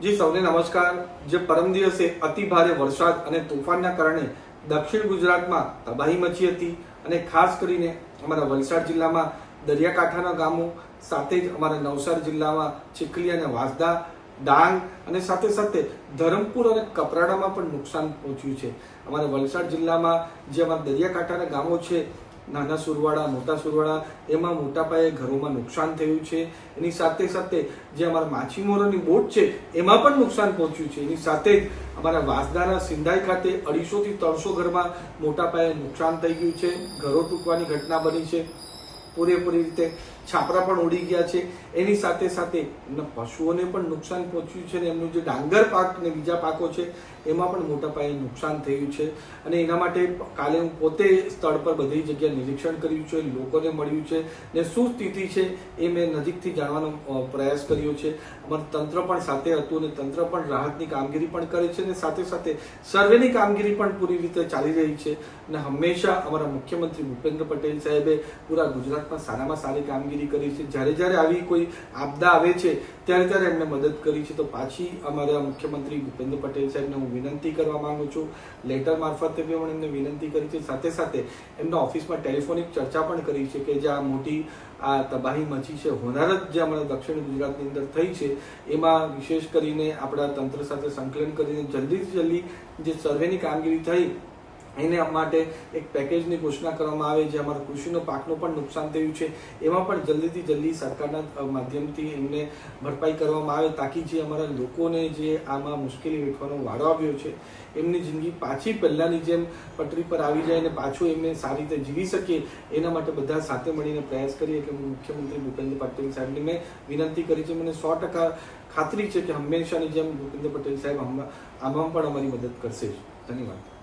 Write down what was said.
જી, સૌને નમસ્કાર. જે પરમ દિવસે અતિ ભારે વરસાદ અને તોફાનના કારણે દક્ષિણ ગુજરાતમાં તબાહી મચી હતી અને ખાસ કરીને અમારા વલસાડ જિલ્લામાં દરિયાકાંઠાના ગામો, સાથે જ અમારા નવસારી જિલ્લામાં ચીખલી અને વાંસદા, ડાંગ અને સાથે સાથે ધરમપુર અને કપરાડામાં પણ નુકસાન પહોંચ્યું છે. અમારા વલસાડ જિલ્લામાં જે અમારા દરિયાકાંઠાના ગામો છે નાના સુરવાડા મોટા સુરવાડા એમાં મોટા પાયે ઘરોમાં નુકસાન થયું છે. એની સાથે સાથે જે અમારા માછીમારોની બોટ છે, એમાં પણ નુકસાન પહોંચ્યું છે. એની સાથે જ અમારા વાસદાના સિંધાઈ ખાતે અઢીસોથી ત્રણસો ઘરમાં મોટા પાયે નુકસાન થઈ ગયું છે. ઘરો તૂટવાની ઘટના બની છે. પૂરેપૂરી રીતે છાપરા પણ ઉડી ગયા છે. એની સાથે સાથે પશુઓને પણ નુકસાન પહોંચ્યું છે અને એમનું જે ડાંગર પાક ને બીજા પાકો છે, એમાં પણ મોટા પાયે નુકસાન થયું છે. અને એના માટે કાલે હું પોતે સ્થળ પર બધી જગ્યાએ નિરીક્ષણ કર્યું છે, લોકોને મળ્યું છે ને શું સ્થિતિ છે એ મેં નજીકથી જાણવાનો પ્રયાસ કર્યો છે. અમારું તંત્ર પણ સાથે હતું અને તંત્ર પણ રાહતની કામગીરી પણ કરે છે અને સાથે સાથે સર્વેની કામગીરી પણ પૂરી રીતે ચાલી રહી છે. અને હંમેશા અમારા મુખ્યમંત્રી ભૂપેન્દ્ર પટેલ સાહેબે પૂરા ગુજરાતમાં સારામાં સારી કામગીરી કરી છે. જ્યારે જ્યારે આવી કોઈ આપદા આવે છે, ત્યારે ત્યારે એમને મદદ કરી છે. તો પાછી અમારા મુખ્યમંત્રી ભૂપેન્દ્ર પટેલ સાહેબને હું વિનંતી કરવા માંગુ છું. લેટર મારફતે પણ એમને વિનંતી કરી છે. સાથે સાથે એમના ઓફિસમાં ટેલિફોનિક ચર્ચા પણ કરી છે કે જે આ મોટી, આ તબાહી મચી છે, હોનારત જે અમારા દક્ષિણ ગુજરાતની અંદર થઈ છે, એમાં વિશેષ કરીને આપણા તંત્ર સાથે સંકલન કરીને જલ્દીથી જલ્દી જે સર્વેની કામગીરી થઈ એને માટે એક પેકેજની ઘોષણા કરવામાં આવે જે અમારા કૃષિનો પાકનું પણ નુકસાન થયું છે. એમાં પણ જલ્દીથી જલ્દી સરકારના માધ્યમથી એમને ભરપાઈ કરવામાં આવે તાકી જે અમારા લોકોને જે આમાં મુશ્કેલી વેઠવાનો વારો આવ્યો છે, એમની જિંદગી પાછી પહેલાંની જેમ પટરી પર આવી જાય અને પાછું એમને સારી રીતે જીવી શકીએ, એના માટે બધા સાથે મળીને પ્રયાસ કરીએ કે મુખ્યમંત્રી ભૂપેન્દ્ર પટેલ સાહેબને મેં વિનંતી કરી છે. મને સો ટકા ખાતરી છે કે હંમેશાની જેમ ભૂપેન્દ્ર પટેલ સાહેબ આમાં આમાં પણ અમારી મદદ કરશે જ. ધન્યવાદ.